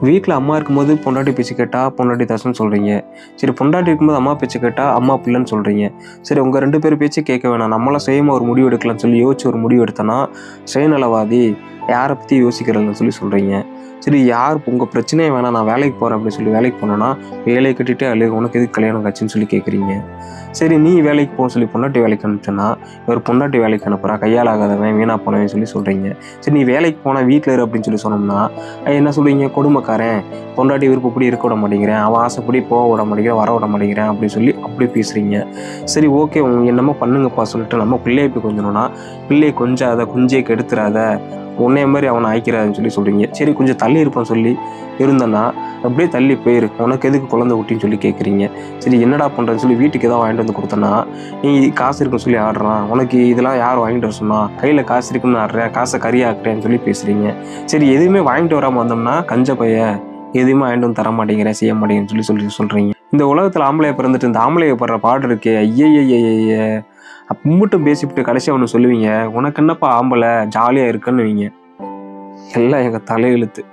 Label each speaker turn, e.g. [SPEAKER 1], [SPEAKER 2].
[SPEAKER 1] வீட்டில் அம்மா இருக்கும்போது பொண்டாட்டி பேச்சு கேட்டால் பொண்டாட்டி தாசன்னு சொல்கிறீங்க சரி பொண்டாட்டி இருக்கும்போது அம்மா பேச்சு கேட்டால் அம்மா பிள்ளைன்னு சொல்கிறீங்க சரி உங்கள் ரெண்டு பேர் பேச்சு கேட்க வேணாம். நம்மளாம் சுயமாக ஒரு முடிவு எடுக்கலாம்னு சொல்லி யோசிச்சு ஒரு முடிவு எடுத்தோன்னா சுயநலவாதி. யாரை பற்றி யோசிக்கிறதுன்னு சொல்லி சொல்கிறீங்க சரி யார் உங்கள் பிரச்சனையே வேணாம் நான் வேலைக்கு போகிறேன் அப்படின்னு சொல்லி வேலைக்கு போனோன்னா வேலையை கட்டிட்டு அழு உனக்கு எதுக்கு கல்யாணம் காட்சின்னு சொல்லி கேட்குறீங்க சரி நீ வேலைக்கு போக சொல்லி பொண்டாட்டி வேலைக்கு அனுப்பிச்சோன்னா ஒரு பொண்டாட்டி வேலைக்கு அனுப்புகிறா கையால் ஆகாதவன் வீணாக போனவன் சொல்லி சொல்கிறீங்க சரி நீ வேலைக்கு போனால் வீட்டில் இரு அப்படின்னு சொல்லி சொன்னோம்னா என்ன சொல்லுவீங்க? கொடுமைக்காரன் பொண்டாட்டி விருப்பப்படி இருக்க விட மாட்டேங்கிறேன் அவன் ஆசைப்படி போக விட மாட்டேங்கிறேன் வர விட மாட்டேங்கிறேன் அப்படின்னு சொல்லி அப்படி பேசுகிறீங்க சரி ஓகே உங்க என்னமோ பண்ணுங்கப்பா சொல்லிட்டு நம்ம பிள்ளையை போய் கொஞ்சணும்னா பிள்ளையை கொஞ்சாத குஞ்சே கெடுத்துறாத உன்னைய மாதிரி அவனை ஆய்க்கிறாதுன்னு சொல்லி சொல்கிறீங்க சரி கொஞ்சம் தள்ளி இருப்பான் சொல்லி இருந்தேன்னா அப்படியே தள்ளி போயிரு உனக்கு எதுக்கு குழந்தை குட்டின்னு சொல்லி கேட்குறீங்க சரி என்னடா பண்ணுறேன்னு சொல்லி வீட்டுக்கு ஏதாவது வாங்கிட்டு வந்து கொடுத்தனா நீ காசு இருக்குன்னு சொல்லி ஆடுறான். உனக்கு இதெல்லாம் யார் வாங்கிட்டு வர சொன்னா கையில் காசு இருக்குன்னு ஆடுறேன் காசை கறியாக்குறேன்னு சொல்லி பேசுகிறீங்க சரி எதுவுமே வாங்கிட்டு வராமல் வந்தோம்னா கஞ்ச பைய எதுவுமே வாங்கிட்டு வந்து தர மாட்டேங்கிறேன் செய்ய மாட்டேங்கன்னு சொல்லி சொல்லி சொல்கிறீங்க இந்த உலகத்தில் ஆம்பளைய பிறந்துட்டு இந்த ஆம்பளையை படுற பாடு இருக்கே ஐயய்யய்ய மட்டும் பேசிவிட்டு கடைசியாக ஒன்று சொல்லுவீங்க உனக்கு என்னப்பா ஆம்பளை ஜாலியாக இருக்குன்னு வைங்க எல்லாம் எங்கள் தலையெழுத்து.